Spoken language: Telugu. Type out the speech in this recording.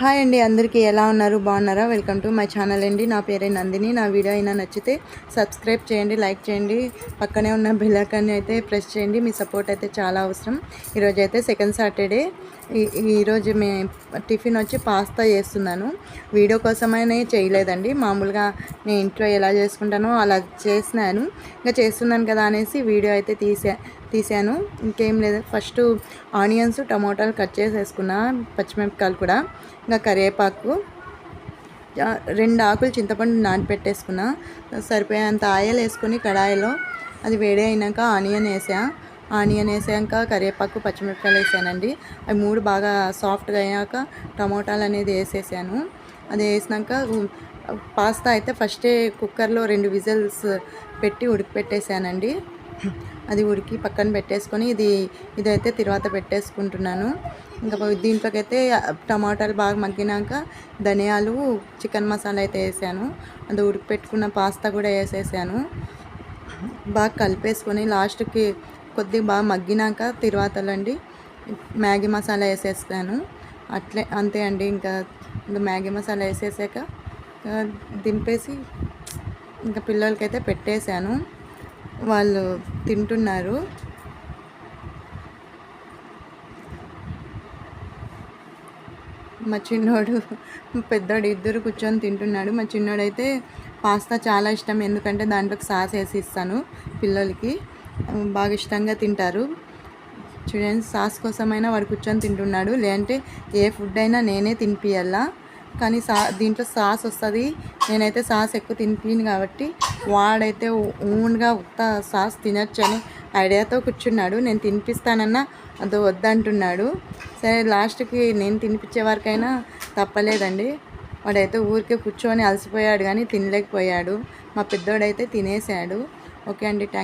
హాయ్ అండి అందరికీ ఎలా ఉన్నారు? బాగున్నారా? వెల్కమ్ టు మై ఛానల్ అండి. నా పేరే నందిని. నా వీడియో అయినా నచ్చితే సబ్స్క్రైబ్ చేయండి లైక్ చేయండి. పక్కనే ఉన్న బెల్లైకాన్ని అయితే ప్రెస్ చేయండి. మీ సపోర్ట్ అయితే చాలా అవసరం. ఈరోజు అయితే సెకండ్ సాటర్డే ఈరోజు మే టిఫిన్ వచ్చి పాస్తా చేస్తున్నాను. వీడియో కోసమైనా చేయలేదండి. మామూలుగా నేను ఇంట్లో ఎలా చేసుకుంటానో అలా చేసినాను. ఇంకా చేస్తున్నాను కదా అనేసి వీడియో అయితే తీసే తీసాను. ఇంకేం లేదు. ఫస్ట్ ఆనియన్స్ టమోటాలు కట్ చేసేసుకున్న. పచ్చిమిరపకాయలు కూడా. ఇంకా కరివేపాకు. రెండు ఆకులు చింతపండు నానపెట్టేసుకున్న. సరిపోయేంత ఆయిల్ వేసుకుని కడాయిలో. అది వేడి అయినాక ఆనియన్ వేసా. ఆనియన్ వేసాక కరివేపాకు పచ్చిమిరపకాయలు వేసానండి. అవి మూడు బాగా సాఫ్ట్గా అయ్యాక టమోటాలు అనేది వేసేసాను. అది వేసినాక పాస్తా అయితే ఫస్టే కుక్కర్లో రెండు విజిల్స్ పెట్టి ఉడికిపెట్టేసానండి. అది ఉడికి పక్కన పెట్టేసుకొని ఇది ఇదైతే తర్వాత పెట్టేసుకుంటున్నాను. ఇంకా దీంట్లోకి అయితే టమాటాలు బాగా మగ్గినాక ధనియాలు చికెన్ మసాలా అయితే వేసాను. అది ఉడికి పెట్టుకున్న పాస్తా కూడా వేసేసాను. బాగా కలిపేసుకొని లాస్ట్కి కొద్దిగా బాగా మగ్గినాక తిరువాతలండి మ్యాగీ మసాలా వేసేస్తాను. అట్లే అంతే అండి ఇంకా. ఇంకా మ్యాగీ మసాలా వేసేసాక దింపేసి ఇంకా పిల్లలకైతే పెట్టేశాను. వాళ్ళు తింటున్నారు. మా చిన్నోడు పెద్దోడు ఇద్దరు కూర్చొని తింటున్నాడు. మా చిన్నోడైతే పాస్తా చాలా ఇష్టం. ఎందుకంటే దాంట్లోకి సాస్ వేసి ఇస్తాను పిల్లలకి. బాగా ఇష్టంగా తింటారు. చూడండి సాస్ కోసమైనా వాడు కూర్చొని తింటున్నాడు. లేదంటే ఏ ఫుడ్ అయినా నేనే తినిపియాలా కానీ సా దీంట్లో సాస్ వస్తుంది. నేనైతే సాస్ ఎక్కువ తినిపించను కాబట్టి వాడైతే ఓన్గా ఉత్త సాస్ తినొచ్చు అని ఐడియాతో కూర్చున్నాడు. నేను తినిపిస్తానన్నా అది వద్దంటున్నాడు. సరే లాస్ట్కి నేను తినిపించే వరకైనా తప్పలేదండి. వాడైతే ఊరికే కూర్చొని అలసిపోయాడు కానీ తినలేకపోయాడు. మా పెద్దోడైతే తినేసాడు ఓకే అండి థ్యాంక్